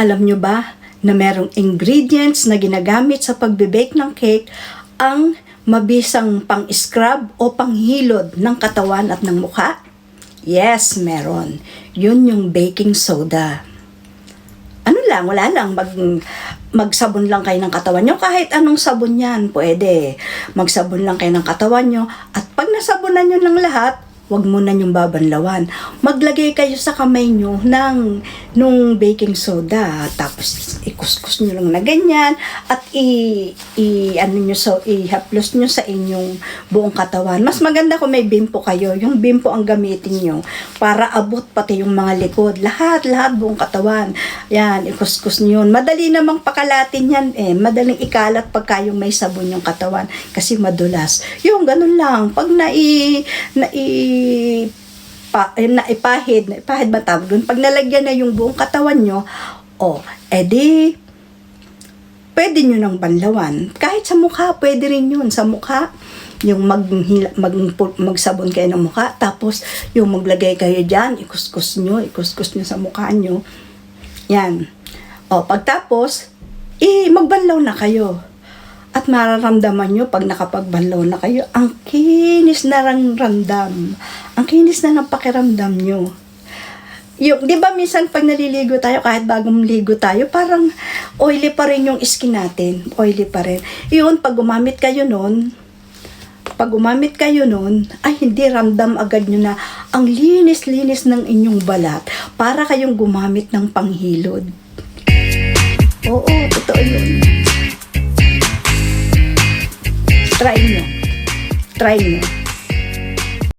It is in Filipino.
Alam nyo ba na merong ingredients na ginagamit sa pagbe-bake ng cake ang mabisang pang-scrub o panghilod ng katawan at ng mukha? Yes, meron. Yun yung baking soda. Ano lang, wala lang. Mag, magsabon lang kayo ng katawan nyo. Kahit anong sabon yan, pwede. Magsabon lang kayo ng katawan nyo. At pag nasabonan nyo ng lahat, wag mo na yung babanlawan. Maglagay kayo sa kamay nyo ng nung baking soda. Tapos ikuskus nyo lang na ganyan. At i, i ano nyo so, ihaplos nyo sa inyong buong katawan. Mas maganda kung may bimpo kayo. Yung bimpo ang gamitin nyo para abot pati yung mga likod. Lahat, lahat buong katawan. Yan, ikuskus nyo yun. Madali namang pakalatin yan eh. Madaling ikalat pagka yung may sabon yung katawan. Kasi madulas. Yung ganun lang. Pag nai, nai, pa, eh, naipahid, naipahid ba tawag dun? Pag nalagyan na yung buong katawan nyo, oh, edi, pwede nyo nang banlawan. Kahit sa mukha, pwede rin yun. Sa mukha, yung mag, mag, magsabon kayo ng mukha, tapos yung maglagay kayo dyan, ikuskus nyo, ikuskus nyo sa mukha nyo. Yan. O, pagtapos, eh, magbanlaw na kayo. At mararamdaman nyo pag nakapagbanlaw na kayo, ang kinis na ng ramdam. Ang kinis na ng pakiramdam nyo. Yung, di ba minsan pag naliligo tayo, kahit bagong ligo tayo, parang oily pa rin yung skin natin. Oily pa rin. Yun, pag gumamit kayo nun, pag gumamit kayo nun, ay hindi ramdam agad nyo na ang linis-linis ng inyong balat para kayong gumamit ng panghilod. Oo, Try nyo. Try nyo.